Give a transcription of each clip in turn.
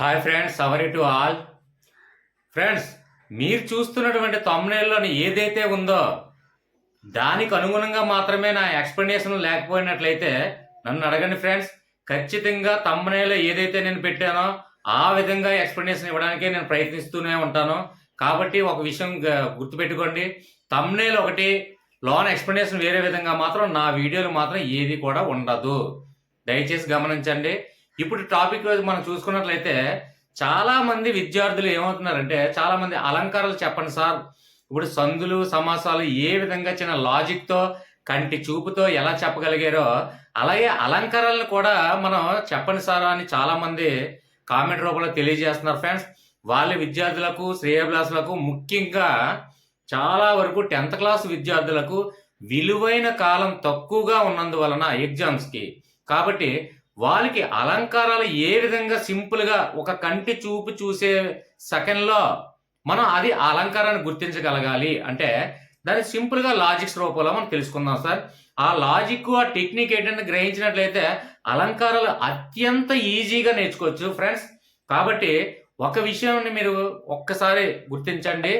Hi friends అవరి to all friends మీరు చూస్తున్నటువంటి తమ్నేల్లోని ఏదైతే ఉందో దానికి అనుగుణంగా మాత్రమే నా ఎక్స్ప్లెనేషన్ లేకపోయినట్లయితే నన్ను అడగండి ఫ్రెండ్స్ ఖచ్చితంగా తమ్నేలో ఏదైతే నేను పెట్టానో ఆ విధంగా ఎక్స్ప్లెనేషన్ ఇవ్వడానికే నేను ప్రయత్నిస్తూనే ఉంటాను. కాబట్టి ఒక విషయం గుర్తుపెట్టుకోండి. తమ్నేల్ ఒకటి లోన్ ఎక్స్ప్లెనేషన్ వేరే విధంగా మాత్రం నా వీడియోలు మాత్రం ఏది కూడా ఉండదు. దయచేసి గమనించండి. ఇప్పుడు టాపిక్ మనం చూసుకున్నట్లయితే చాలా మంది విద్యార్థులు ఏమవుతున్నారంటే చాలా మంది అలంకారాలు చెప్పండి సార్. ఇప్పుడు సందులు సమాసాలు ఏ విధంగా చిన్న లాజిక్తో కంటి చూపుతో ఎలా చెప్పగలిగారో అలాగే అలంకారాలను కూడా మనం చెప్పండి సార్ అని చాలా మంది కామెంట్ రూపంలో తెలియజేస్తున్నారు ఫ్రెండ్స్. వాళ్ళ విద్యార్థులకు శ్రేయభిలాసులకు ముఖ్యంగా చాలా వరకు టెన్త్ క్లాస్ విద్యార్థులకు విలువైన కాలం తక్కువగా ఉన్నందువలన ఎగ్జామ్స్కి కాబట్టి వాళ్ళకి అలంకారాలు ఏ విధంగా సింపుల్గా ఒక కంటి చూపు చూసే సెకండ్లో మనం అది అలంకారాన్ని గుర్తించగలగాలి అంటే దాన్ని సింపుల్గా లాజిక్స్ రూపంలో మనం తెలుసుకుందాం సార్. ఆ లాజిక్ ఆ టెక్నిక్ ఏంటంటే గ్రహించినట్లయితే అలంకారాలు అత్యంత ఈజీగా నేర్చుకోవచ్చు ఫ్రెండ్స్. కాబట్టి ఒక విషయాన్ని మీరు ఒక్కసారి గుర్తించండి.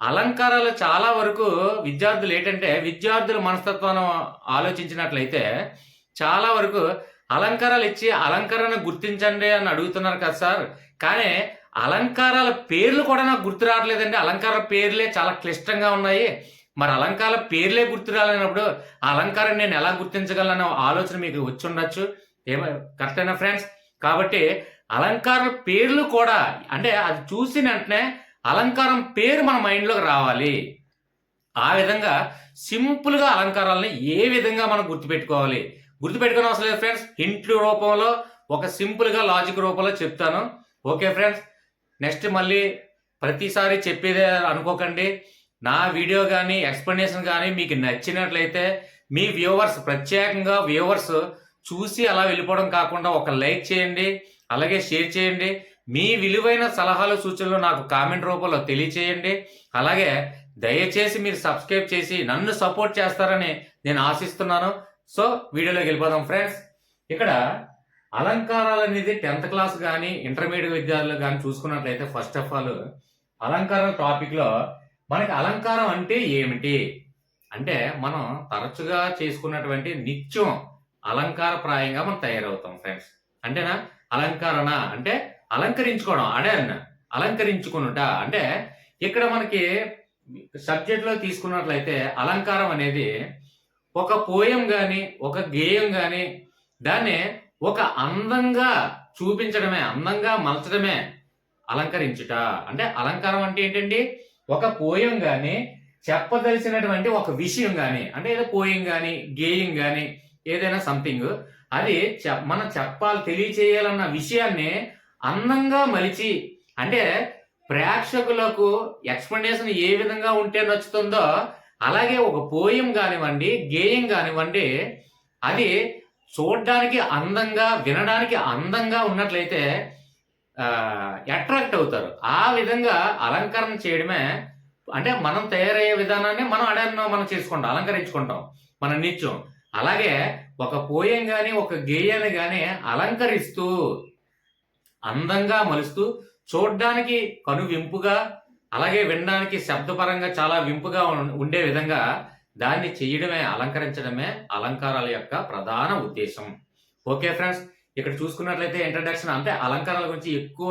అలంకారాలు చాలా వరకు విద్యార్థులు ఏంటంటే విద్యార్థుల మనస్తత్వాన్ని ఆలోచించినట్లయితే చాలా వరకు అలంకారాలు ఇచ్చి అలంకరణ గుర్తించండి అని అడుగుతున్నారు కదా సార్. కానీ అలంకారాల పేర్లు కూడా నాకు గుర్తు రావట్లేదండి. అలంకార పేర్లే చాలా క్లిష్టంగా ఉన్నాయి. మరి అలంకార పేర్లే గుర్తు రాలేనప్పుడు అలంకారం నేను ఎలా గుర్తించగలనో ఆలోచన మీకు వచ్చి ఉండొచ్చు. ఏమో కరెక్టేనా ఫ్రెండ్స్ కాబట్టి అలంకార పేర్లు కూడా అంటే అది చూసిన వెంటనే అలంకారం పేరు మన మైండ్లోకి రావాలి. ఆ విధంగా సింపుల్గా అలంకారాలని ఏ విధంగా మనం గుర్తుపెట్టుకోవాలి? గుర్తుపెట్టుకుని అవసరం లేదు ఫ్రెండ్స్. హింట్ రూపంలో ఒక సింపుల్గా లాజిక్ రూపంలో చెప్తాను. Okay friends. నెక్స్ట్ మళ్ళీ ప్రతిసారి చెప్పేదే అనుకోకండి. నా వీడియో కానీ ఎక్స్ప్లెనేషన్ కానీ మీకు నచ్చినట్లయితే మీ వ్యూవర్స్ ప్రత్యేకంగా వ్యూవర్స్ చూసి అలా వెళ్ళిపోవడం కాకుండా ఒక లైక్ చేయండి అలాగే షేర్ చేయండి. మీ విలువైన సలహాలు సూచనలు నాకు కామెంట్ రూపంలో తెలియచేయండి. అలాగే దయచేసి మీరు సబ్స్క్రైబ్ చేసి నన్ను సపోర్ట్ చేస్తారని నేను ఆశిస్తున్నాను. సో వీడియోలోకి వెళ్ళిపోదాం ఫ్రెండ్స్ ఇక్కడ అలంకారాలు అనేది టెన్త్ క్లాస్ కానీ ఇంటర్మీడియట్ విద్యార్థులు కానీ చూసుకున్నట్లయితే ఫస్ట్ ఆఫ్ ఆల్ అలంకారం టాపిక్లో మనకి అలంకారం అంటే ఏమిటి? అంటే మనం తరచుగా చేసుకున్నటువంటి నిత్యం అలంకారప్రాయంగా మనం తయారవుతాం ఫ్రెండ్స్ అంటేనా అలంకరణ అంటే అలంకరించుకోవడం అడే అన్న. అలంకరించుకునుట. అంటే ఇక్కడ మనకి సబ్జెక్ట్లో తీసుకున్నట్లయితే అలంకారం అనేది ఒక పోయం గాని ఒక గేయం గాని దాన్ని ఒక అందంగా చూపించడమే అందంగా మలచడమే అలంకరించుట. అంటే అలంకారం అంటే ఏంటండి? ఒక పోయం గాని చెప్పదలిసినటువంటి ఒక విషయం గాని అంటే ఏదో పోయం గాని గేయం గాని ఏదైనా సంథింగ్ అది మనం చెప్పాలి తెలియచేయాలన్న విషయాన్ని అందంగా మలిచి అంటే ప్రేక్షకులకు ఎక్స్ప్లెనేషన్ ఏ విధంగా ఉంటే నచ్చుతుందో అలాగే ఒక పోయం కానివ్వండి గేయం కానివ్వండి అది చూడడానికి అందంగా వినడానికి అందంగా ఉన్నట్లయితే అట్రాక్ట్ అవుతారు. ఆ విధంగా అలంకరణ చేయడమే అంటే మనం తయారయ్యే విధానాన్ని మనం అడన్నో మనం చేసుకుంటాం అలంకరించుకుంటాం మన నిత్యం. అలాగే ఒక పోయం కానీ ఒక గేయాన్ని కానీ అలంకరిస్తూ అందంగా మలుస్తూ చూడ్డానికి కనువింపుగా అలాగే వినడానికి శబ్దపరంగా చాలా వింపుగా ఉండే విధంగా దాన్ని చేయడమే అలంకరించడమే అలంకారాల యొక్క ప్రధాన ఉద్దేశం. ఓకే ఫ్రెండ్స్ ఇక్కడ చూసుకున్నట్లయితే ఇంట్రడక్షన్ అంటే అలంకారాల గురించి ఎక్కువ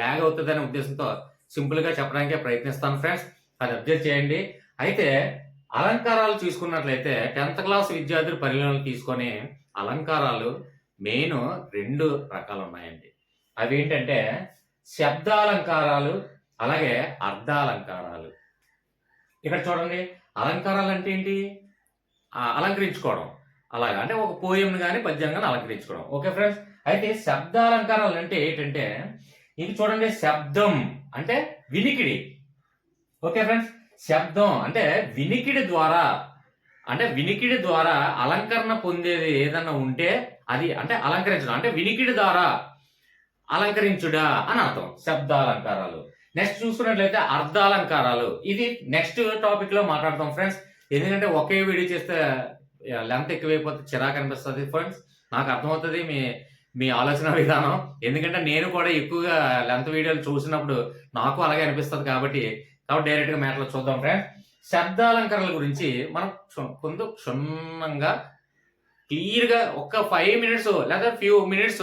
ల్యాగ్ అవుతుందనే ఉద్దేశంతో సింపుల్గా చెప్పడానికే ప్రయత్నిస్తాను ఫ్రెండ్స్. అది అబ్జర్వ్ చేయండి. అయితే అలంకారాలు చూసుకున్నట్లయితే టెన్త్ క్లాస్ విద్యార్థులు పరిగణనలు తీసుకొని అలంకారాలు మెయిన్ రెండు రకాలు ఉన్నాయండి అవి ఏంటంటే శబ్దాలంకారాలు అలాగే అర్ధాలంకారాలు. ఇక్కడ చూడండి అలంకారాలు అంటే ఏంటి అలంకరించుకోవడం. అలాగా అంటే ఒక పోయంని కానీ పద్యాన్ని కానీ అలంకరించుకోవడం. Okay friends? అయితే శబ్దాలంకారాలు అంటే ఏంటంటే ఇది చూడండి శబ్దం అంటే వినికిడి. Okay friends? శబ్దం అంటే వినికిడి ద్వారా అంటే వినికిడి ద్వారా అలంకరణ పొందేది ఏదన్నా ఉంటే అది అంటే అలంకరించడం అంటే వినికిడి ద్వారా అలంకరించుడా అని అర్థం. శబ్దాలంకారాలు. నెక్స్ట్ చూసుకున్నట్లయితే అర్ధాలంకారాలు. ఇది నెక్స్ట్ టాపిక్లో మాట్లాడతాం ఫ్రెండ్స్ ఎందుకంటే ఒకే వీడియో చేస్తే లెంత్ ఎక్కువైపోతే చిరాకు అనిపిస్తుంది ఫ్రెండ్స్ నాకు అర్థమవుతుంది మీ మీ ఆలోచన విధానం. ఎందుకంటే నేను కూడా ఎక్కువగా లెంత్ వీడియోలు చూసినప్పుడు నాకు అలాగే అనిపిస్తుంది కాబట్టి కాబట్టి డైరెక్ట్గా మ్యాట్లో చూద్దాం ఫ్రెండ్స్ శబ్దాలంకరణల గురించి మనం కొంత క్షుణ్ణంగా క్లియర్గా ఒక ఫైవ్ మినిట్స్ లేదా ఫ్యూ మినిట్స్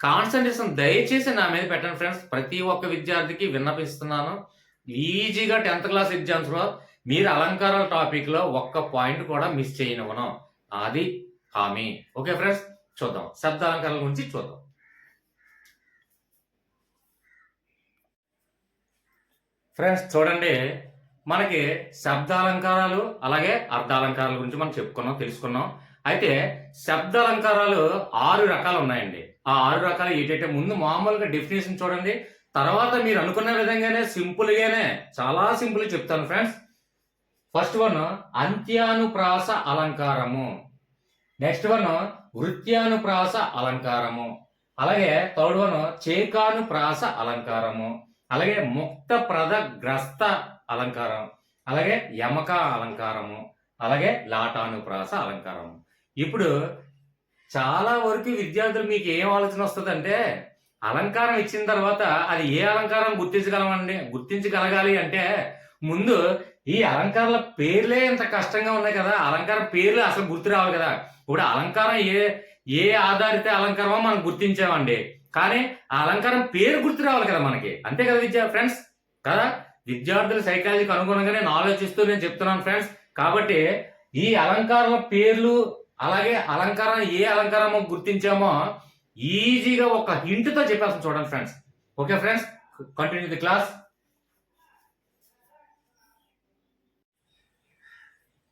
కాన్సన్ట్రేషన్ దయచేసి నా మీద పెట్టండి ఫ్రెండ్స్. ప్రతి ఒక్క విద్యార్థికి విన్నపిస్తున్నాను. ఈజీగా టెన్త్ క్లాస్ ఎగ్జామ్స్లో మీరు అలంకారాల టాపిక్లో ఒక్క పాయింట్ కూడా మిస్ చేయనివ్వను. అది హామీ. ఓకే ఫ్రెండ్స్ చూద్దాం. శబ్ద అలంకారాల గురించి చూద్దాం. ఫ్రెండ్స్ చూడండి. మనకి శబ్దాలంకారాలు అలాగే అర్ధాలంకారాల గురించి మనం చెప్పుకున్నాం తెలుసుకున్నాం. అయితే శబ్దాలంకారాలు ఆరు రకాలు ఉన్నాయండి. ఆ ఆరు రకాలు ఏంటంటే ముందు మామూలుగా డెఫినేషన్ చూడండి. తర్వాత మీరు అనుకున్న విధంగానే సింపుల్గానే చాలా సింపుల్ చెప్తాను ఫ్రెండ్స్ ఫస్ట్ వన్ అంత్యానుప్రాస అలంకారము. నెక్స్ట్ వన్ వృత్యానుప్రాస అలంకారము. అలాగే థర్డ్ వన్ చేకానుప్రాస అలంకారము. అలాగే ముక్త ప్రద గ్రస్త అలంకారం. అలాగే యమక అలంకారము. అలాగే లాటానుప్రాస అలంకారము. ఇప్పుడు చాలా వరకు విద్యార్థులు మీకు ఏం ఆలోచన వస్తుందంటే అలంకారం ఇచ్చిన తర్వాత అది ఏ అలంకారం గుర్తించగలమండి? గుర్తించగలగాలి అంటే ముందు ఈ అలంకారాల పేర్లే ఇంత కష్టంగా ఉన్నాయి కదా. అలంకారం పేర్లు అసలు గుర్తు రావాలి కదా. ఇప్పుడు అలంకారం ఏ ఏ ఆధారిత అలంకారమో మనం గుర్తించామండి. కానీ ఆ అలంకారం పేరు గుర్తు రావాలి కదా మనకి. అంతే కదా విద్యా ఫ్రెండ్స్? కదా? విద్యార్థుల సైకాలజీకి అనుగుణంగా నేను ఆలోచిస్తూ నేను చెప్తున్నాను ఫ్రెండ్స్. కాబట్టి ఈ అలంకారాల పేర్లు అలాగే అలంకారం ఏ అలంకారమో గుర్తించామో ఈజీగా ఒక హింట్తో చెప్పేస్తాం చూడండి friends. Okay friends? Continue the class.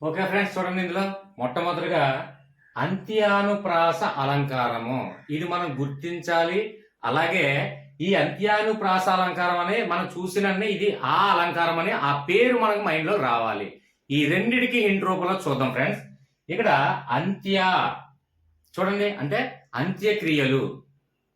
Okay friends చూడండి ఇందులో మొట్టమొదటిగా అంత్యానుప్రాస అలంకారము. ఇది మనం గుర్తించాలి. అలాగే ఈ అంత్యానుప్రాస అలంకారం అని మనం చూసినన్నే ఇది ఆ అలంకారం అని ఆ పేరు మనకు మైండ్లో రావాలి. ఈ రెండిటికి హింట్ రూపంలో చూద్దాం ఫ్రెండ్స్. ఇక్కడ అంత్య చూడండి అంటే అంత్యక్రియలు.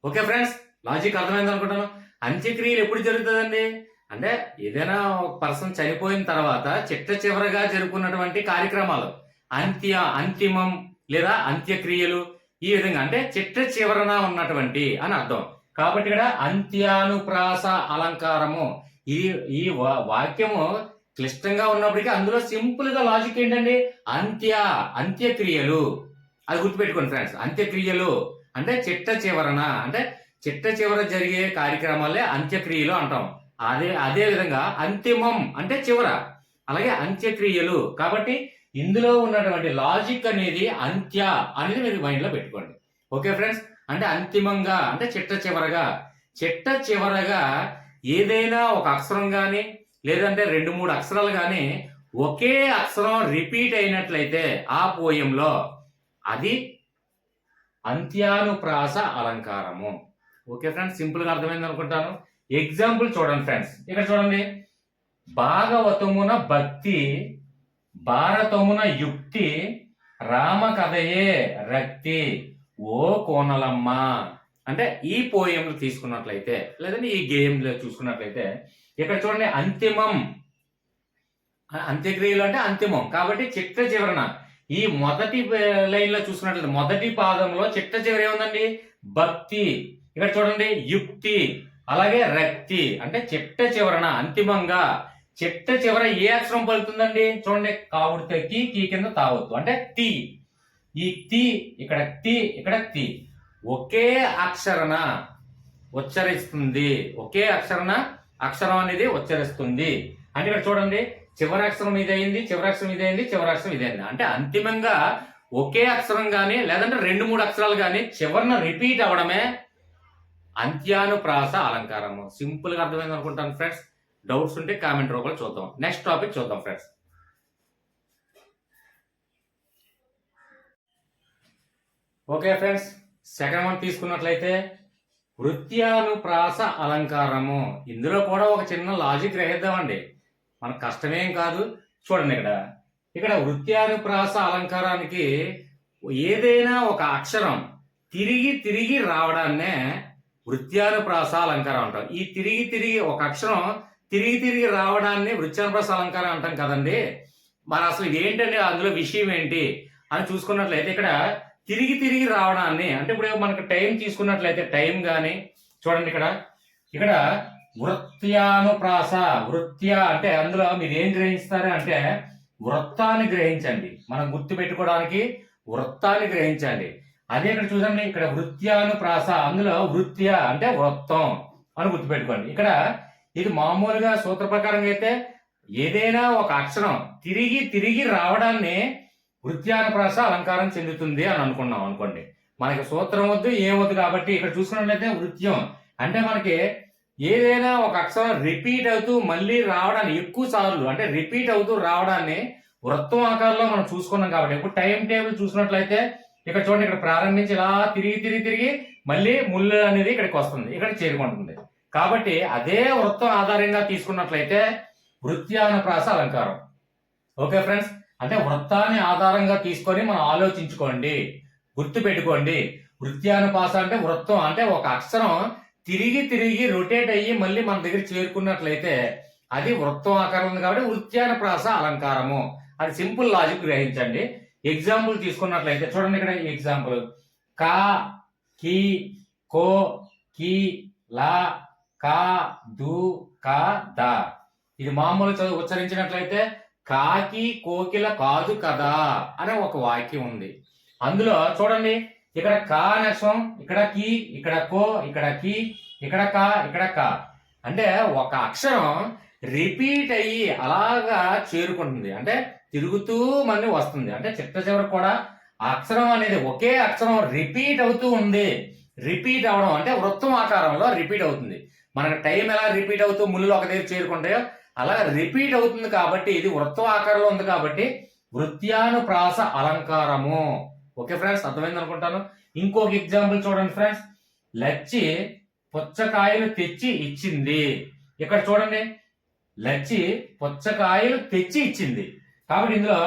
ఓకే ఫ్రెండ్స్ లాజిక్ అర్థమైంది అనుకుంటాను. అంత్యక్రియలు ఎప్పుడు జరుగుతుందండి? అంటే ఏదైనా ఒక పర్సన్ చనిపోయిన తర్వాత చిట్ట చివరగా జరుపుకున్నటువంటి కార్యక్రమాలు. అంత్య అంతిమం లేదా అంత్యక్రియలు ఈ విధంగా. అంటే చిట్ట చివరన ఉన్నటువంటి అని అర్థం. కాబట్టి ఇక్కడ అంత్యానుప్రాస అలంకారము. ఈ ఈ వా- వాక్యము క్లిష్టంగా ఉన్నప్పటికీ అందులో సింపుల్గా లాజిక్ ఏంటండి అంత్య అంత్యక్రియలు. అది గుర్తుపెట్టుకోండి ఫ్రెండ్స్ అంత్యక్రియలు అంటే చిట్ట చివరన. అంటే చిట్ట చివర జరిగే కార్యక్రమాలే అంత్యక్రియలు అంటాం. అదే అదే విధంగా అంతిమం అంటే చివర. అలాగే అంత్యక్రియలు. కాబట్టి ఇందులో ఉన్నటువంటి లాజిక్ అనేది అంత్య అనేది మీరు మైండ్లో పెట్టుకోండి. ఓకే ఫ్రెండ్స్ అంటే అంతిమంగా అంటే చిట్ట చివరగా. చిట్ట చివరగా ఏదైనా ఒక అక్షరం కానీ లేదంటే రెండు మూడు అక్షరాలు కానీ ఒకే అక్షరం రిపీట్ అయినట్లయితే ఆ పోయంలో అది అంత్యానుప్రాస అలంకారము. ఓకే ఫ్రెండ్స్ సింపుల్గా అర్థమైంది అనుకుంటాను. ఎగ్జాంపుల్ చూడండి ఫ్రెండ్స్. ఇక్కడ చూడండి. భాగవతమున భక్తి భారతమున యుక్తి రామ కథయే రక్తి ఓ కోనలమ్మ. అంటే ఈ పోయంలు తీసుకున్నట్లయితే లేదంటే ఈ గేమ్లో చూసుకున్నట్లయితే ఇక్కడ చూడండి అంతిమం. అంత్యక్రియలు అంటే అంతిమం. కాబట్టి చిట్ట చివరన ఈ మొదటి లైన్లో చూసుకున్నట్లయితే మొదటి పాదంలో చిట్ట చివర ఏముందండి? భక్తి. ఇక్కడ చూడండి యుక్తి. అలాగే రక్తి. అంటే చిట్ట చివరన అంతిమంగా. చిట్ట చివర ఏ అక్షరం పలుకుతుందండి? చూడండి కావుడితే కీ కీ కింద తావద్దు అంటే తి. ఈ తి ఇక్కడ తి ఇక్కడ తి. ఒకే అక్షరణ ఉచ్చరిస్తుంది. ఒకే అక్షరణ అక్షరం అనేది ఉచ్చరిస్తుంది. అంటే ఇక్కడ చూడండి చివరి అక్షరం ఇది అయింది చివరి అక్షరం ఇది అయింది చివరి అక్షరం ఇది అయింది అంటే అంతిమంగా ఒకే అక్షరం కానీ లేదంటే రెండు మూడు అక్షరాలు కానీ చివరిన రిపీట్ అవడమే అంత్యానుప్రాస అలంకారము. సింపుల్గా అర్థమైంది అనుకుంటాను ఫ్రెండ్స్ డౌట్స్ ఉంటే కామెంట్ రూపంలో చూద్దాం. నెక్స్ట్ టాపిక్ చూద్దాం friends okay friends second one తీసుకున్నట్లయితే వృత్యానుప్రాస అలంకారము. ఇందులో కూడా ఒక చిన్న లాజిక్ గ్రహిద్దామండి మనకు కష్టమేం కాదు. చూడండి ఇక్కడ. ఇక్కడ వృత్యానుప్రాస అలంకారానికి ఏదైనా ఒక అక్షరం తిరిగి తిరిగి రావడాన్నే వృత్యానుప్రాస అలంకారం అంటాం. ఈ తిరిగి తిరిగి ఒక అక్షరం తిరిగి తిరిగి రావడాన్ని వృత్యానుప్రాస అలంకారం అంటాం కదండి. మరి అసలు ఏంటండి? అందులో విషయం ఏంటి? అని చూసుకున్నట్లయితే ఇక్కడ తిరిగి తిరిగి రావడాన్ని అంటే ఇప్పుడు మనకు టైం తీసుకున్నట్లయితే టైం కానీ చూడండి ఇక్కడ. ఇక్కడ వృత్యానుప్రాస వృత్య అంటే అందులో మీరు ఏం గ్రహిస్తారు అంటే వృత్తాన్ని గ్రహించండి. మనం గుర్తు పెట్టుకోవడానికి వృత్తాన్ని గ్రహించండి. అదే ఇక్కడ చూడండి ఇక్కడ వృత్యానుప్రాస అందులో వృత్య అంటే వృత్తం అని గుర్తుపెట్టుకోండి. ఇక్కడ ఇది మామూలుగా సూత్ర ప్రకారంగా అయితే ఏదైనా ఒక అక్షరం తిరిగి తిరిగి రావడాన్ని వృత్యానుప్రాస అలంకారం చెందుతుంది అని అనుకున్నాం అనుకోండి. మనకి సూత్రం వద్దు ఏం వద్దు కాబట్టి ఇక్కడ చూసుకున్నట్లయితే వృత్యం. అంటే మనకి ఏదైనా ఒక అక్షరం రిపీట్ అవుతూ మళ్ళీ రావడాన్ని ఎక్కువ సార్లు అంటే రిపీట్ అవుతూ రావడాన్ని వృత్తం ఆకారంలో మనం చూసుకున్నాం కాబట్టి ఇప్పుడు టైం టేబుల్ చూసినట్లయితే ఇక్కడ చూడండి ఇక్కడ ప్రారంభించి ఇలా తిరిగి తిరిగి తిరిగి మళ్ళీ ముళ్ళు అనేది ఇక్కడికి వస్తుంది ఇక్కడ చేరుకుంటుంది. కాబట్టి అదే వృత్తం ఆధారంగా తీసుకున్నట్లయితే వృత్యానుప్రాస అలంకారం. ఓకే ఫ్రెండ్స్ అంటే వృత్తాన్ని ఆధారంగా తీసుకొని మనం ఆలోచించుకోండి గుర్తు పెట్టుకోండి వృత్యానుపాస అంటే వృత్తం అంటే ఒక అక్షరం తిరిగి తిరిగి రొటేట్ అయ్యి మళ్ళీ మన దగ్గర చేరుకున్నట్లయితే అది వృత్తం ఆకారం ఉంది కాబట్టి వృత్యానుప్రాస అలంకారము. అది సింపుల్ లాజిక్ గ్రహించండి. ఎగ్జాంపుల్ తీసుకున్నట్లయితే చూడండి ఇక్కడ ఎగ్జాంపుల్ కా కి కో కి లా కా దు కా దా. ఇది మామూలు చదువు ఉచ్చరించినట్లయితే కాకి కోకిల కాదు కదా అనే ఒక వాక్యం ఉంది. అందులో చూడండి ఇక్కడ కా నష్టం ఇక్కడ కి ఇక్కడ కో ఇక్కడ కి ఇక్కడ కా ఇక్కడ కా. అంటే ఒక అక్షరం రిపీట్ అయ్యి అలాగా చేరుకుంటుంది. అంటే తిరుగుతూ మళ్ళీ వస్తుంది. అంటే చిట్ట చివరికి కూడా అక్షరం అనేది ఒకే అక్షరం రిపీట్ అవుతూ ఉంది. రిపీట్ అవడం అంటే వృత్తం ఆకారంలో రిపీట్ అవుతుంది. మనకు టైం ఎలా రిపీట్ అవుతూ ముళ్ళు ఒక దగ్గర చేరుకుంటాయో అలా రిపీట్ అవుతుంది కాబట్టి ఇది వృత్తం ఆకారంలో ఉంది కాబట్టి వృత్యానుప్రాస అలంకారము. ఓకే ఫ్రెండ్స్ అర్థమైంది అనుకుంటాను? ఇంకొక ఎగ్జాంపుల్ చూడండి ఫ్రెండ్స్ లచ్చి పుచ్చకాయలు తెచ్చి ఇచ్చింది. ఇక్కడ చూడండి. లచ్చి పుచ్చకాయలు తెచ్చి ఇచ్చింది. కాబట్టి ఇందులో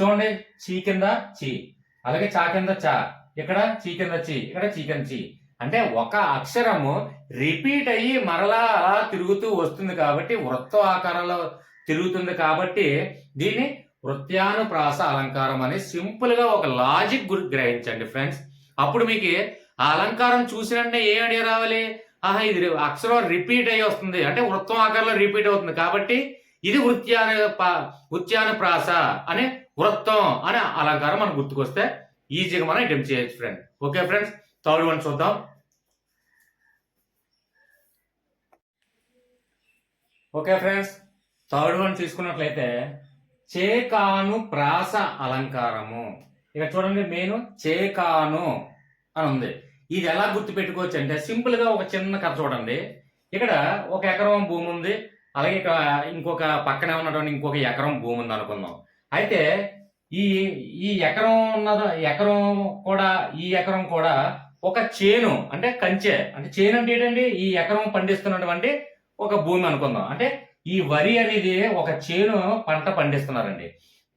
చూడండి చీ కింద చీ. అలాగే చా కింద చా. ఇక్కడ చీ కింద చీ. ఇక్కడ చీ కింద చీ. అంటే ఒక అక్షరము రిపీట్ అయ్యి మరలా అలా తిరుగుతూ వస్తుంది కాబట్టి వృత్త ఆకారంలో తిరుగుతుంది కాబట్టి దీన్ని వృత్యానుప్రాస అలంకారం అని సింపుల్గా ఒక లాజిక్ గురి గ్రహించండి ఫ్రెండ్స్. అప్పుడు మీకు ఆ అలంకారం చూసినంటే ఏ ఐడియా రావాలి? ఆహా ఇది అక్షరం రిపీట్ అయ్యి వస్తుంది. అంటే వృత్తం ఆకారంలో రిపీట్ అవుతుంది కాబట్టి ఇది వృత్యాను వృత్యానుప్రాస అనే వృత్తం అనే అలంకారం మనకు గుర్తుకొస్తే ఈజీగా మనం అటెంప్ట్ చేయొచ్చు friend. Okay friends? Third one చూద్దాం ఓకే ఫ్రెండ్స్ థర్డ్ వన్ తీసుకున్నట్లయితే చేకాను ప్రాస అలంకారము. ఇక చూడండి మెయిన్ చేకాను అని ఉంది. ఇది ఎలా గుర్తు పెట్టుకోవచ్చు అంటే సింపుల్గా ఒక చిన్న కథ చూడండి. ఇక్కడ ఒక ఎకరం భూమి ఉంది. అలాగే ఇక్కడ ఇంకొక పక్కనే ఉన్నటువంటి ఇంకొక ఎకరం భూమి ఉంది అనుకుందాం. అయితే ఈ ఈ ఎకరం ఉన్న ఎకరం కూడా ఈ ఎకరం కూడా ఒక చేను అంటే కంచె. అంటే చేను అంటే ఏంటండి? ఈ ఎకరం పండిస్తున్నటువంటి ఒక భూమి అనుకుందాం. అంటే ఈ వరి అనేది ఒక చేను పంట పండిస్తున్నారండి.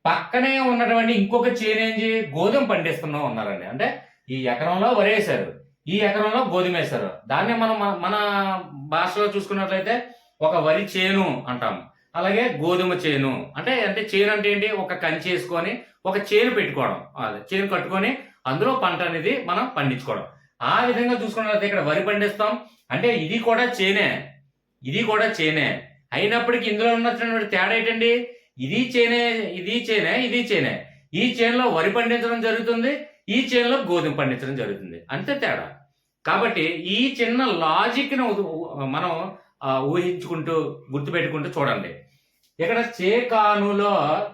పక్కనే ఉన్నటువంటి ఇంకొక చేను ఏంటి గోధుమ పండిస్తున్నా ఉన్నారండి అంటే ఈ ఎకరంలో వరి వేశారు. ఈ ఎకరంలో గోధుమ వేశారు. దాన్ని మనం మన- మన భాషలో చూసుకున్నట్లయితే ఒక వరి చేను అంటాం. అలాగే గోధుమ చేను. అంటే అంటే చేను అంటే ఏంటి? ఒక కంచి వేసుకొని ఒక చేను పెట్టుకోవడం. అదే చేను కట్టుకొని అందులో పంట అనేది మనం పండించుకోవడం. ఆ విధంగా చూసుకున్నట్లయితే ఇక్కడ వరి పండిస్తాం. అంటే ఇది కూడా చేనే. ఇది కూడా చేనే. అయినప్పటికీ ఇందులో ఉన్నటువంటి తేడా ఏంటండి? ఇది చేనే ఇది చేనే ఇది చేనే. ఈ చేనులో వరి పండించడం జరుగుతుంది. ఈ చేనులో గోధుమ పండించడం జరుగుతుంది. అంతే తేడా. కాబట్టి ఈ చిన్న లాజిక్ను మనం ఊహించుకుంటూ గుర్తుపెట్టుకుంటూ చూడండి. ఇక్కడ చేకానులో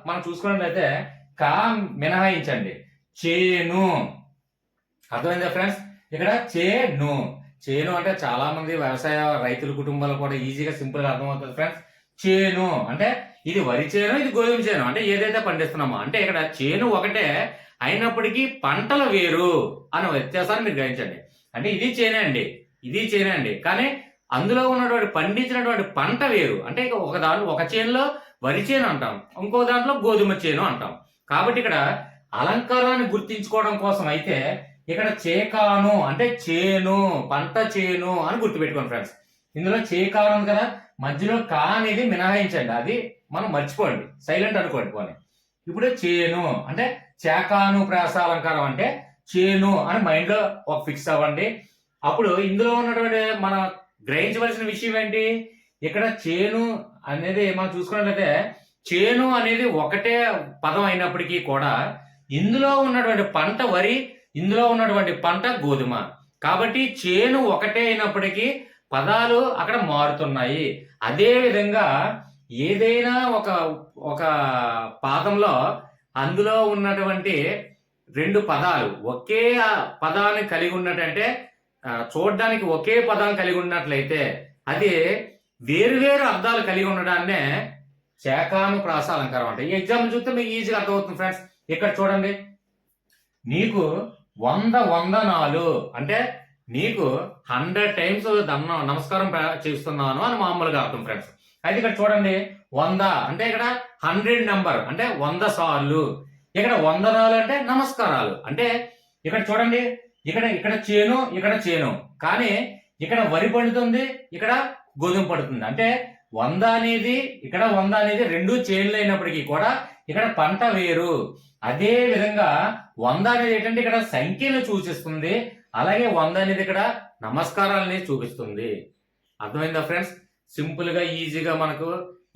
మనం చూసుకున్నట్లయితే కా మినహాయించండి. చేను. అర్థమైందా ఫ్రెండ్స్? ఇక్కడ చేను. చేను అంటే చాలా మంది వ్యవసాయ రైతుల కుటుంబాలు కూడా ఈజీగా సింపుల్గా అర్థమవుతుంది ఫ్రెండ్స్. చేను అంటే ఇది వరి చేను ఇది గోధుమ చేను అంటే ఏదైతే పండిస్తున్నామో. అంటే ఇక్కడ చేను ఒకటే అయినప్పటికీ పంటలు వేరు అనే వ్యత్యాసాన్ని మీరు గ్రహించండి. అంటే ఇది చేనే అండి. ఇది చేనే అండి. కానీ అందులో ఉన్నటువంటి పండించినటువంటి పంట వేరు. అంటే ఇక ఒక దాంట్లో ఒక చేనులో వరి చేను అంటాం. ఇంకో దాంట్లో గోధుమ చేను అంటాం. కాబట్టి ఇక్కడ అలంకారాన్ని గుర్తించుకోవడం కోసం అయితే ఇక్కడ చేకాను అంటే చేను పంట చేను అని గుర్తుపెట్టుకోండి ఫ్రెండ్స్ ఇందులో చేకాను ఉంది కదా మధ్యలో కా అనేది మినహాయించండి. అది మనం మర్చిపోండి. సైలెంట్ అనుకోండి పోనీ. ఇప్పుడు చేను అంటే చేకాను ప్రాసాలంకారం అంటే చేను అని మైండ్లో ఒక ఫిక్స్ అవ్వండి. అప్పుడు ఇందులో ఉన్నటువంటి మన గ్రహించవలసిన విషయం ఏంటి? ఇక్కడ చేను అనేది మనం చూసుకున్నట్లయితే చేను అనేది ఒకటే పదం అయినప్పటికీ కూడా ఇందులో ఉన్నటువంటి పంట వరి ఇందులో ఉన్నటువంటి పంట గోధుమ. కాబట్టి చేను ఒకటే అయినప్పటికీ పదాలు అక్కడ మారుతున్నాయి. అదే విధంగా ఏదైనా ఒక ఒక పాదంలో అందులో ఉన్నటువంటి రెండు పదాలు ఒకే పదాన్ని కలిగి ఉన్నట్టంటే చూడడానికి ఒకే పదం కలిగి ఉన్నట్లయితే అది వేరువేరు అర్థాలు కలిగి ఉండడాన్నే శాఖాను ప్రాస అలంకారం అంటే ఈ ఎగ్జాంపుల్ చూస్తే మీకు ఈజీగా అర్థమవుతుంది ఫ్రెండ్స్. ఇక్కడ చూడండి. నీకు వంద వందనాలు. అంటే నీకు హండ్రెడ్ టైమ్స్ దమ్మ నమస్కారం చేస్తున్నాను అని మామూలుగా అర్థం ఫ్రెండ్స్. అయితే ఇక్కడ చూడండి వంద అంటే ఇక్కడ హండ్రెడ్ నెంబర్ అంటే వంద సార్లు. ఇక్కడ వందనాలు అంటే నమస్కారాలు. అంటే ఇక్కడ చూడండి ఇక్కడ ఇక్కడ చేను ఇక్కడ చేను. కానీ ఇక్కడ వరి పండుతుంది ఇక్కడ గోధుమ పడుతుంది. అంటే వంద అనేది ఇక్కడ వంద అనేది రెండు చేనులు అయినప్పటికీ కూడా ఇక్కడ పంట వేరు. అదే విధంగా వంద అనేది ఏంటంటే ఇక్కడ సంఖ్యను సూచిస్తుంది. అలాగే వంద అనేది ఇక్కడ నమస్కారాలని చూపిస్తుంది. అర్థమైందా ఫ్రెండ్స్? సింపుల్గా ఈజీగా మనకు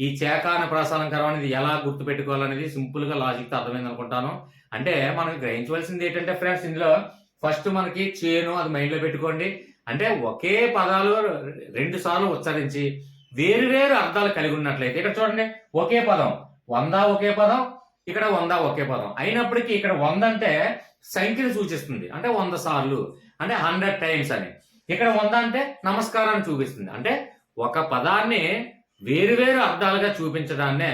ఈ చేకాన ప్రాసాలంకరం అనేది ఎలా గుర్తు పెట్టుకోవాలనేది సింపుల్గా లాజిక్తో అర్థమైంది అనుకుంటాను. అంటే మనం గ్రహించవలసింది ఏంటంటే ఫ్రెండ్స్ ఇందులో ఫస్ట్ మనకి చేను అది మైండ్లో పెట్టుకోండి. అంటే ఒకే పదాలు రెండు సార్లు ఉచ్చరించి వేరు వేరు అర్థాలు కలిగి ఉన్నట్లయితే ఇక్కడ చూడండి ఒకే పదం. వంద ఒకే పదం ఇక్కడ వంద ఒకే పదం. అయినప్పటికీ ఇక్కడ వంద అంటే సంఖ్యను సూచిస్తుంది. అంటే వంద సార్లు అంటే హండ్రెడ్ టైమ్స్ అని. ఇక్కడ వంద అంటే నమస్కారాన్ని చూపిస్తుంది. అంటే ఒక పదాన్ని వేరువేరు అర్థాలుగా చూపించడాన్నే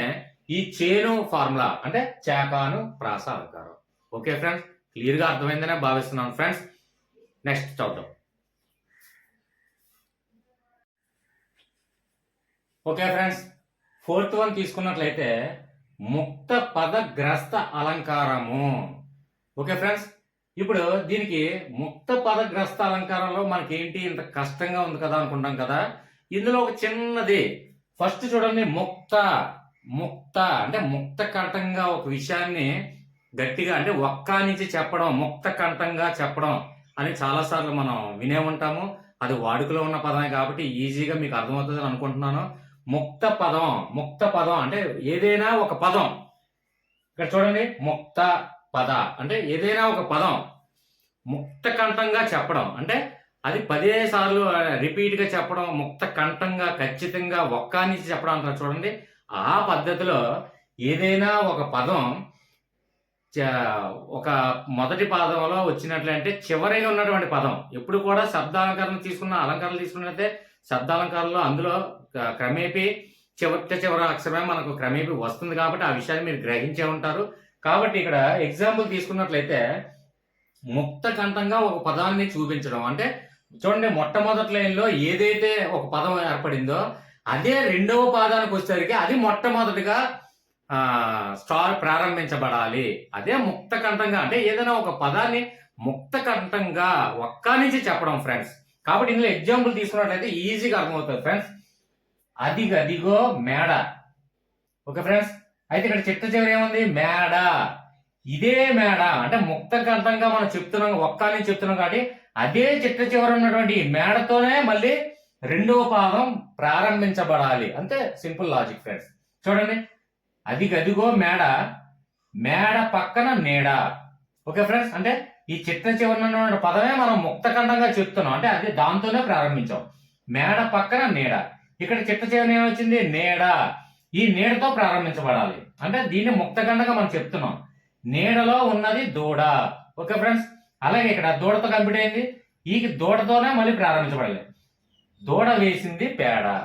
ఈ చేను ఫార్ములా అంటే చేకాను ప్రాస అలంకారం ఓకే ఫ్రెండ్స్? క్లియర్గా అర్థమైందనే భావిస్తున్నాను ఫ్రెండ్స్. నెక్స్ట్ చూద్దాం. Okay friends? ఫోర్త్ వన్ తీసుకున్నట్లయితే ముక్త పదగ్రస్త అలంకారము. Okay friends? ఇప్పుడు దీనికి ముక్త పదగ్రస్త అలంకారంలో మనకి ఏంటి ఇంత కష్టంగా ఉంది కదా అనుకుంటాం కదా? ఇందులో ఒక చిన్నది. ఫస్ట్ చూడండి ముక్త ముక్త. అంటే ముక్త కంఠంగా ఒక విషయాన్ని గట్టిగా అంటే ఒక్క నుంచి చెప్పడం ముక్త కంఠంగా చెప్పడం అని చాలాసార్లు మనం వినే ఉంటాము. అది వాడుకలో ఉన్న పదమే కాబట్టి ఈజీగా మీకు అర్థమవుతుందని అనుకుంటున్నాను. ముక్త పదం ముక్త పదం అంటే ఏదైనా ఒక పదం. ఇక్కడ చూడండి ముక్త పద అంటే ఏదైనా ఒక పదం. ముక్త కంఠంగా చెప్పడం అంటే అది పదే సార్లు రిపీట్గా చెప్పడం ముక్త కంఠంగా ఖచ్చితంగా ఒక్క నుంచి చెప్పడం అంటారు చూడండి. ఆ పద్ధతిలో ఏదైనా ఒక పదం చ- ఒక మొదటి పాదంలో వచ్చినట్లంటే చివరిగా ఉన్నటువంటి పదం. ఎప్పుడు కూడా శబ్దాలంకరణ తీసుకున్న అలంకరణ తీసుకున్నట్లయితే శబ్దాలంకారంలో అందులో క- క్రమేపీ చివరి చివరి అక్షరమే మనకు క్రమేపీ వస్తుంది కాబట్టి ఆ విషయాన్ని మీరు గ్రహించే ఉంటారు. కాబట్టి ఇక్కడ ఎగ్జాంపుల్ తీసుకున్నట్లయితే ముక్త కంఠంగా ఒక పదాన్ని చూపించడం. అంటే చూడండి మొట్టమొదటి లైన్లో ఏదైతే ఒక పదం ఏర్పడిందో అదే రెండవ పాదానికి వచ్చేసరికి అది మొట్టమొదటిగా స్టార్ ప్రారంభించబడాలి. అదే ముక్త కంఠంగా అంటే ఏదైనా ఒక పదాన్ని ముక్త కంఠంగా ఒక్క నుంచి చెప్పడం ఫ్రెండ్స్. కాబట్టి ఇందులో ఎగ్జాంపుల్ తీసుకున్నట్లయితే ఈజీగా అర్థమవుతుంది ఫ్రెండ్స్ అదిగో అదిగో మేడ. ఓకే ఫ్రెండ్స్ అయితే ఇక్కడ చిట్ట చివరి ఏముంది? మేడ. ఇదే మేడ. అంటే ముక్త కంఠంగా మనం చెప్తున్నాం ఒక్క నుంచి చెప్తున్నాం కాబట్టి అదే చిట్ట చివరి ఉన్నటువంటి మేడతోనే మళ్ళీ రెండవ పాదం ప్రారంభించబడాలి. అంతే సింపుల్ లాజిక్ ఫ్రెండ్స్ చూడండి. అది గదిగో మేడ. మేడ పక్కన నీడ. ఓకే ఫ్రెండ్స్ అంటే ఈ చిత్ర చివరిన పదమే మనం ముక్తఖండంగా చెప్తున్నాం. అంటే అది దాంతోనే ప్రారంభించాం. మేడ పక్కన నీడ. ఇక్కడ చిట్ట చివరి ఏమొచ్చింది? నీడ. ఈ నీడతో ప్రారంభించబడాలి. అంటే దీన్ని ముక్తఖండంగా మనం చెప్తున్నాం. నీడలో ఉన్నది దూడ. Okay friends? అలాగే ఇక్కడ దూడతో కంప్లీట్ అయింది. ఈ దూడతోనే మళ్ళీ ప్రారంభించబడాలి. దూడ వేసింది పేడ.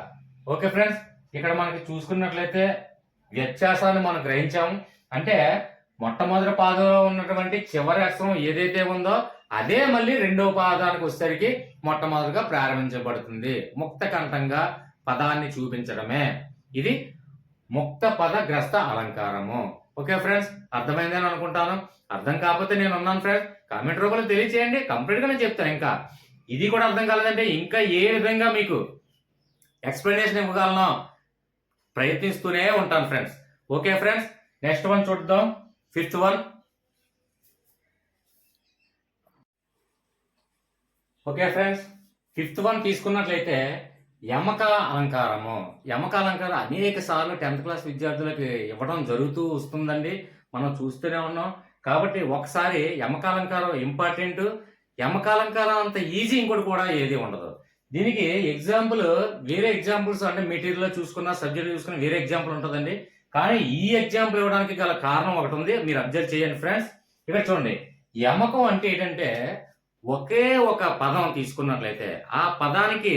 Okay friends? ఇక్కడ మనకి చూసుకున్నట్లయితే వ్యత్యాసాన్ని మనం గ్రహించాము అంటే మొట్టమొదటి పాదంలో ఉన్నటువంటి చివరి అక్షరం ఏదైతే ఉందో అదే మళ్ళీ రెండవ పాదానికి వచ్చేసరికి మొట్టమొదటిగా ప్రారంభించబడుతుంది. ముక్త కంఠంగా పదాన్ని చూపించడమే. ఇది ముక్త పద గ్రస్త అలంకారము. ఓకే ఫ్రెండ్స్ అర్థమైందని అనుకుంటాను. అర్థం కాకపోతే నేను ఉన్నాను ఫ్రెండ్స్. కామెంట్ రూపంలో తెలియచేయండి. కంప్లీట్గా నేను చెప్తాను ఇంకా. ఇది కూడా అర్థం కాలేదంటే ఇంకా ఏ విధంగా మీకు ఎక్స్ప్లెనేషన్ ఇవ్వగలను ప్రయత్నిస్తూనే ఉంటాను friends. Okay friends next one చూద్దాం. Fifth one. Okay friends fifth one తీసుకున్నట్లయితే యమక అలంకారము. యమక అలంకారం అనేక సార్లు టెన్త్ క్లాస్ విద్యార్థులకు ఇవ్వడం జరుగుతూ వస్తుందండి. మనం చూస్తూనే ఉన్నాం. కాబట్టి ఒకసారి యమక అలంకారం ఇంపార్టెంట్. యమక అలంకారం అంత ఈజీ ఇంకోటి కూడా ఏది ఉండదు. దీనికి ఎగ్జాంపుల్ వేరే ఎగ్జాంపుల్స్ అంటే మెటీరియల్ చూసుకున్న సబ్జెక్ట్ చూసుకున్న వేరే ఎగ్జాంపుల్ ఉంటుందండి. కానీ ఈ ఎగ్జాంపుల్ ఇవ్వడానికి గల కారణం ఒకటి ఉంది. మీరు అబ్జర్వ్ చేయండి ఫ్రెండ్స్ ఇక్కడ చూడండి. యమకం అంటే ఏంటంటే ఒకే ఒక పదం తీసుకున్నట్లయితే ఆ పదానికి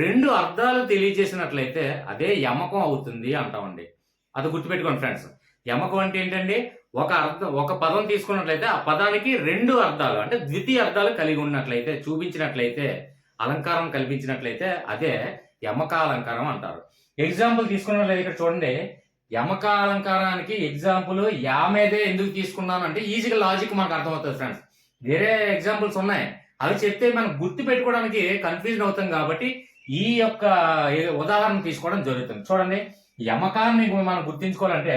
రెండు అర్థాలు తెలియజేసినట్లయితే అదే యమకం అవుతుంది అంటామండి అది గుర్తుపెట్టుకోండి ఫ్రెండ్స్ యమకం అంటే ఏంటండి? ఒక అర్థం ఒక పదం తీసుకున్నట్లయితే ఆ పదానికి రెండు అర్థాలు అంటే ద్వితీయ అర్థాలు కలిగి ఉన్నట్లయితే చూపించినట్లయితే అలంకారం కల్పించినట్లయితే అదే యమకాలంకారం అంటారు. ఎగ్జాంపుల్ తీసుకున్నట్లయితే ఇక్కడ చూడండి. యమక అలంకారానికి ఎగ్జాంపుల్ యామేదే ఎందుకు తీసుకున్నాను అంటే ఈజీగా లాజిక్ మనకు అర్థమవుతుంది ఫ్రెండ్స్ వేరే ఎగ్జాంపుల్స్ ఉన్నాయి. అవి చెప్తే మనం గుర్తు పెట్టుకోవడానికి కన్ఫ్యూజన్ అవుతాం కాబట్టి ఈ యొక్క ఉదాహరణ తీసుకోవడం జరుగుతుంది. చూడండి యమకాన్ని మనం గుర్తించుకోవాలంటే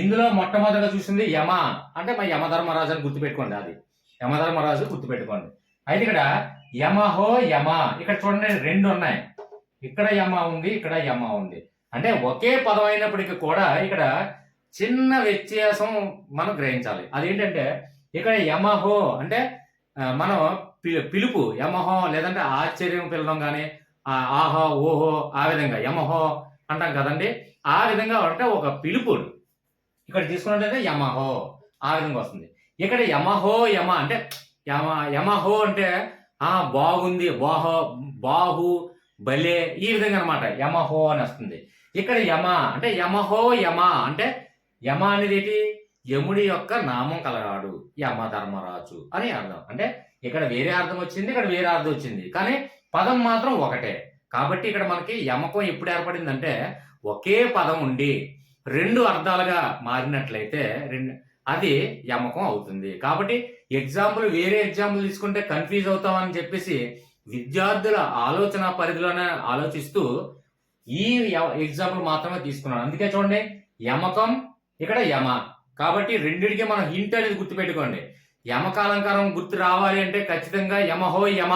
ఇందులో మొట్టమొదటిగా చూసింది యమ. అంటే మా యమధర్మరాజు అని గుర్తుపెట్టుకోండి అది. యమధర్మరాజు గుర్తుపెట్టుకోండి అయితే ఇక్కడ యమహో యమ. ఇక్కడ చూడండి రెండు ఉన్నాయి. ఇక్కడ యమ ఉంది ఇక్కడ యమ ఉంది. అంటే ఒకే పదం అయినప్పటికీ కూడా ఇక్కడ చిన్న వ్యత్యాసం మనం గ్రహించాలి. అదేంటంటే ఇక్కడ యమహో అంటే మనం పిలుపు యమహో లేదంటే ఆశ్చర్యం పిలడం కానీ ఆహో ఓహో ఆ విధంగా యమహో అంటాం కదండి. ఆ విధంగా అంటే ఒక పిలుపు ఇక్కడ తీసుకున్నట్లయితే యమహో ఆ విధంగా వస్తుంది. ఇక్కడ యమహో యమ అంటే యమ యమహో అంటే ఆ బాగుంది బాహో బాహు బలే ఈ విధంగా అనమాట యమహో అని వస్తుంది. ఇక్కడ యమ అంటే యమహో యమ అంటే యమ అనేది ఏంటి? యముడి యొక్క నామం కలగాడు యమ ధర్మరాజు అని అర్థం. అంటే ఇక్కడ వేరే అర్థం వచ్చింది ఇక్కడ వేరే అర్థం వచ్చింది. కానీ పదం మాత్రం ఒకటే. కాబట్టి ఇక్కడ మనకి యమకం ఎప్పుడు ఏర్పడిందంటే ఒకే పదం ఉండి రెండు అర్థాలుగా మారినట్లయితే రెండు అది యమకం అవుతుంది. కాబట్టి ఎగ్జాంపుల్ వేరే ఎగ్జాంపుల్ తీసుకుంటే కన్ఫ్యూజ్ అవుతామని చెప్పేసి విద్యార్థుల ఆలోచన పరిధిలోనే ఆలోచిస్తూ ఈ ఎగ్జాంపుల్ మాత్రమే తీసుకున్నాను అందుకే చూడండి యమకం ఇక్కడ యమ. కాబట్టి రెండిటికి మనం హింట్ అనేది గుర్తుపెట్టుకోండి. యమక అలంకారం గుర్తు రావాలి అంటే ఖచ్చితంగా యమహో యమ.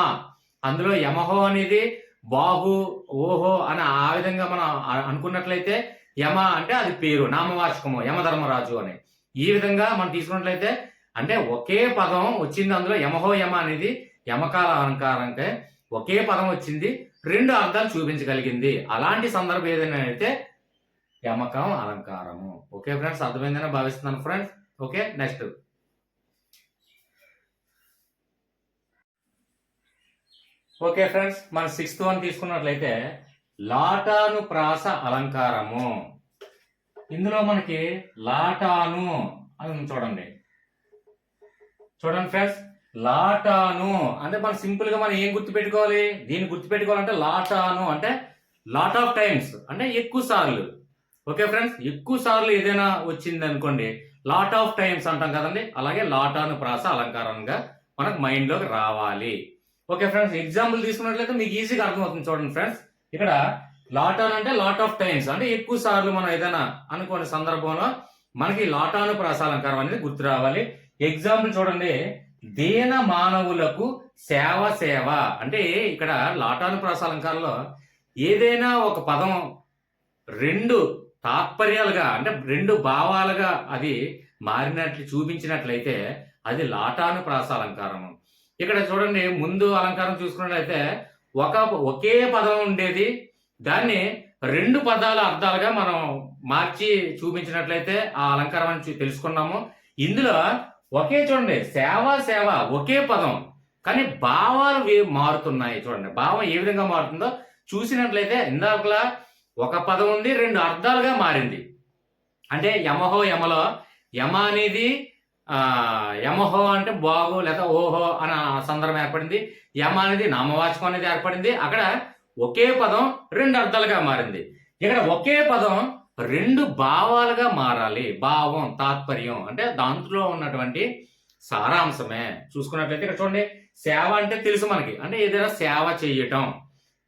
అందులో యమహో అనేది బాహు ఓహో అని ఆ విధంగా మనం అనుకున్నట్లయితే యమ అంటే అది పేరు నామవాచకము యమధర్మరాజు అని. ఈ విధంగా మనం తీసుకున్నట్లయితే అంటే ఒకే పదం వచ్చింది అందులో యమహో యమ అనేది యమకాల అలంకారంకే ఒకే పదం వచ్చింది. రెండు అర్థాలు చూపించగలిగింది. అలాంటి సందర్భం ఏదైనా అయితే యమకం అలంకారము. ఓకే ఫ్రెండ్స్ అర్థమైందని భావిస్తున్నాను friends. Okay next. Okay friends మన సిక్స్త్ వన్ తీసుకున్నట్లయితే లాటాను ప్రాస అలంకారము. ఇందులో మనకి లాటాను అని చూడండి. చూడండి ఫ్రెండ్స్ లాటాను. అంటే మనం సింపుల్గా మనం ఏం గుర్తు పెట్టుకోవాలి? దీన్ని గుర్తు పెట్టుకోవాలంటే లాటాను అంటే లాట్ ఆఫ్ టైమ్స్ అంటే ఎక్కువ సార్లు. Okay friends? ఎక్కువ సార్లు ఏదైనా వచ్చింది అనుకోండి లాట్ ఆఫ్ టైమ్స్ అంటాం కదండి? అలాగే లాటాను ప్రాస అలంకారంగా మనకు మైండ్లోకి రావాలి. Okay friends? ఎగ్జాంపుల్ తీసుకున్నట్లయితే మీకు ఈజీగా అర్థమవుతుంది చూడండి ఫ్రెండ్స్. ఇక్కడ లాటాన్ అంటే లాట్ ఆఫ్ టైమ్స్. అంటే ఎక్కువ సార్లు మనం ఏదైనా అనుకోని సందర్భంలో మనకి లాటాను ప్రాస అలంకారం అనేది గుర్తు రావాలి. ఎగ్జాంపుల్ చూడండి. దీన మానవులకు సేవ సేవ. అంటే ఇక్కడ లాటాను ప్రాస అలంకారంలో ఏదైనా ఒక పదం రెండు తాత్పర్యాలుగా అంటే రెండు భావాలుగా అది మారినట్లు చూపించినట్లయితే అది లాటాను ప్రాసాలంకారం. ఇక్కడ చూడండి ముందు అలంకారం చూసుకున్నట్లయితే ఒక ఒకే పదం ఉండేది. దాన్ని రెండు పదాల అర్థాలుగా మనం మార్చి చూపించినట్లయితే ఆ అలంకారం అని చూ- తెలుసుకున్నాము. ఇందులో ఒకే చూడండి సేవ సేవ ఒకే పదం. కానీ భావాలు మారుతున్నాయి చూడండి. భావం ఏ విధంగా మారుతుందో చూసినట్లయితే ఇందాకలా ఒక పదం ఉంది రెండు అర్థాలుగా మారింది. అంటే యమహో యమలో యమ అనేది యమహో అంటే బాగు లేదా ఓహో అన్న సందర్భం ఏర్పడింది. యమ అనేది నామవాచకం అనేది ఏర్పడింది. అక్కడ ఒకే పదం రెండు అర్థాలుగా మారింది. ఇక్కడ ఒకే పదం రెండు భావాలుగా మారాలి. భావం తాత్పర్యం. అంటే దాంట్లో ఉన్నటువంటి సారాంశమే. చూసుకున్నట్లయితే ఇక్కడ చూడండి సేవ అంటే తెలుసు మనకి. అంటే ఏదైనా సేవ చేయటం.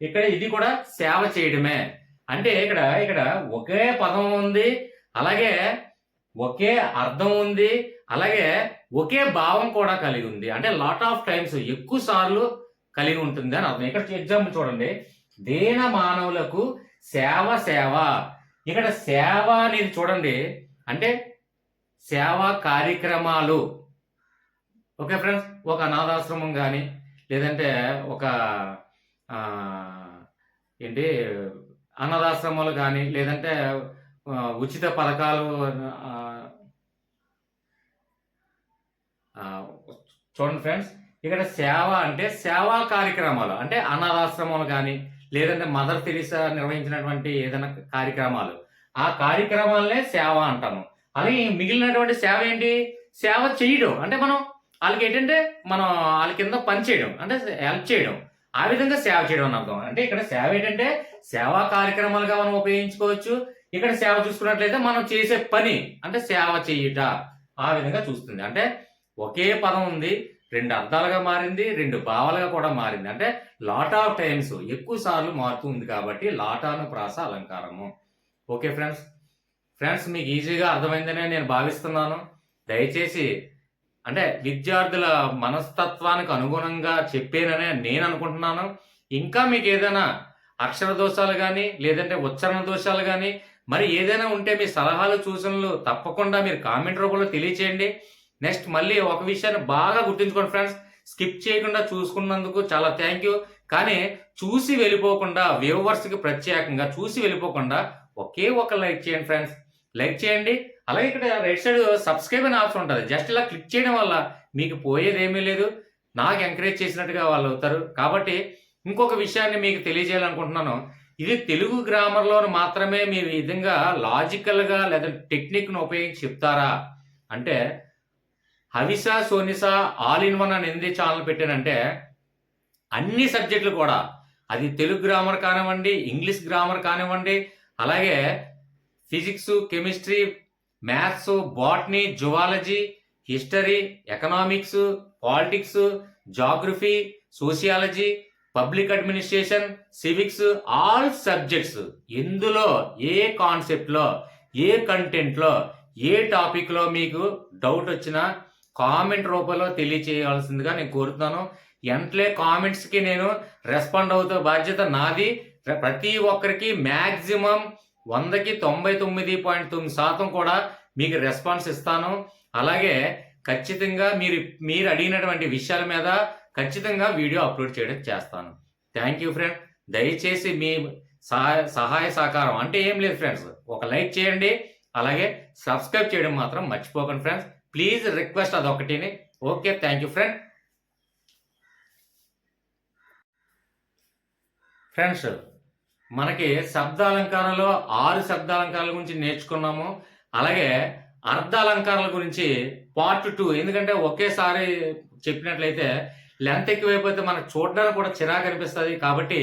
ఇక్కడ ఇది కూడా సేవ చేయడమే అంటే ఇక్కడ ఇక్కడ ఒకే పదం ఉంది అలాగే ఒకే అర్థం ఉంది అలాగే ఒకే భావం కూడా కలిగి ఉంది. అంటే లాట్ ఆఫ్ టైమ్స్ ఎక్కువ సార్లు కలిగి ఉంటుంది అని అర్థం. ఇక్కడ ఎగ్జాంపుల్ చూడండి. దేన మానవులకు సేవ సేవ. ఇక్కడ సేవ అనేది చూడండి. అంటే సేవా కార్యక్రమాలు. Okay friends? ఒక అనాథాశ్రమం కానీ లేదంటే ఒక ఏంటి అనాథాశ్రమాలు కానీ లేదంటే ఉచిత పథకాలు చూడండి ఫ్రెండ్స్. ఇక్కడ సేవ అంటే సేవా కార్యక్రమాలు. అంటే అనాథాశ్రమాలు కానీ లేదంటే మదర్ తెరిసా నిర్వహించినటువంటి ఏదైనా కార్యక్రమాలు. ఆ కార్యక్రమాలనే సేవ అంటాము. అలాగే మిగిలినటువంటి సేవ ఏంటి? సేవ చేయడం. అంటే మనం వాళ్ళకి ఏంటంటే మనం వాళ్ళ కింద పని చేయడం. అంటే హెల్ప్ చేయడం. ఆ విధంగా సేవ చేయడం అని అర్థం. అంటే ఇక్కడ సేవ ఏంటంటే సేవా కార్యక్రమాలుగా మనం ఉపయోగించుకోవచ్చు. ఇక్కడ సేవ చూసుకున్నట్లయితే మనం చేసే పని. అంటే సేవ చేయుట. ఆ విధంగా చూస్తుంది. అంటే ఒకే పదం ఉంది. రెండు అర్థాలుగా మారింది రెండు భావాలుగా కూడా మారింది. అంటే లాట్ ఆఫ్ టైమ్స్ ఎక్కువ సార్లు మారుతూ ఉంది కాబట్టి లాటాను ప్రాస అలంకారము. Okay friends. ఫ్రెండ్స్ మీకు ఈజీగా అర్థమైందనే నేను భావిస్తున్నాను. దయచేసి అంటే విద్యార్థుల మనస్తత్వానికి అనుగుణంగా చెప్పాననే నేను అనుకుంటున్నాను. ఇంకా మీకు ఏదైనా అక్షర దోషాలు కానీ లేదంటే ఉచ్చారణ దోషాలు కానీ మరి ఏదైనా ఉంటే మీ సలహాలు సూచనలు తప్పకుండా మీరు కామెంట్ రూపంలో తెలియచేయండి. నెక్స్ట్ మళ్ళీ ఒక విషయాన్ని బాగా గుర్తుంచుకోండి ఫ్రెండ్స్. స్కిప్ చేయకుండా చూసుకున్నందుకు చాలా థ్యాంక్ యూ. కానీ చూసి వెళ్ళిపోకుండా వ్యూవర్స్కి ప్రత్యేకంగా చూసి వెళ్ళిపోకుండా ఒకే ఒక లైక్ చేయండి ఫ్రెండ్స్. లైక్ చేయండి. అలాగే ఇక్కడ రైట్ సైడ్ సబ్స్క్రైబ్ అనే ఆప్షన్ ఉంటుంది. జస్ట్ ఇలా క్లిక్ చేయడం వల్ల మీకు పోయేది ఏమీ లేదు. నాకు ఎంకరేజ్ చేసినట్టుగా వాళ్ళు అవుతారు. కాబట్టి ఇంకొక విషయాన్ని మీకు తెలియజేయాలనుకుంటున్నాను. ఇది తెలుగు గ్రామర్లో మాత్రమే మీరు విధంగా లాజికల్గా లేదా టెక్నిక్ను ఉపయోగించి చెప్తారా? అంటే హవిసా సోనిసా ఆల్ ఇన్ వన్ అని ఎందుకు ఛానల్ పెట్టానంటే అన్ని సబ్జెక్టులు కూడా. అది తెలుగు గ్రామర్ కానివ్వండి ఇంగ్లీష్ గ్రామర్ కానివ్వండి అలాగే physics chemistry maths botany zoology history economics politics geography sociology public administration civics all subjects. ఎందులో ఏ కాన్సెప్ట్లో ఏ కంటెంట్లో ఏ టాపిక్లో మీకు డౌట్ వచ్చినా కామెంట్ రూపంలో తెలియచేయాల్సిందిగా నేను కోరుతున్నాను. ఎంట్లే కామెంట్స్కి నేను రెస్పాండ్ అవుతా బాధ్యత నాది. ప్రతి ఒక్కరికి మ్యాక్సిమం వందకి తొంభై తొమ్మిది పాయింట్ తొమ్మిది శాతం కూడా మీకు రెస్పాన్స్ ఇస్తాను. అలాగే ఖచ్చితంగా మీరు మీరు అడిగినటువంటి విషయాల మీద ఖచ్చితంగా వీడియో అప్లోడ్ చేయడం చేస్తాను. Thank you friend. దయచేసి మీ సహాయ సహాయ సహకారం అంటే ఏం లేదు ఫ్రెండ్స్. ఒక లైక్ చేయండి. అలాగే సబ్స్క్రైబ్ చేయడం మాత్రం మర్చిపోకండి friends. Please request అదొకటిని. Okay thank you friend. Friends మనకి శబ్దాలంకారంలో ఆరు శబ్దాలంకారాల గురించి నేర్చుకున్నాము. అలాగే అర్ధాలంకారాల గురించి పార్ట్ టూ ఎందుకంటే ఒకేసారి చెప్పినట్లయితే లెంత్ ఎక్కువైపోతే మనకు చూడడానికి కూడా చిరాకు అనిపిస్తుంది. కాబట్టి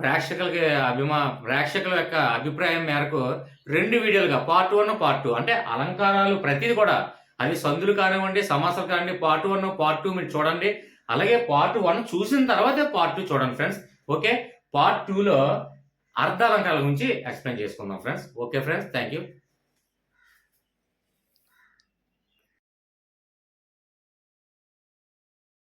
ప్రేక్షకులకి అభిమా ప్రేక్షకుల యొక్క అభిప్రాయం మేరకు రెండు వీడియోలుగా పార్ట్ వన్ పార్ట్ టూ అంటే అలంకారాలు ప్రతిది కూడా అది సందులు కానివ్వండి సమాసాలు కానివ్వండి పార్ట్ వన్ పార్ట్ టూ మీరు చూడండి. అలాగే పార్ట్ వన్ చూసిన తర్వాతే పార్ట్ టూ చూడండి ఫ్రెండ్స్ ఓకే? పార్ట్ టూలో అర్ధాలంకారాల గురించి ఎక్స్ప్లెయిన్ చేసుకుందాం friends okay friends thank you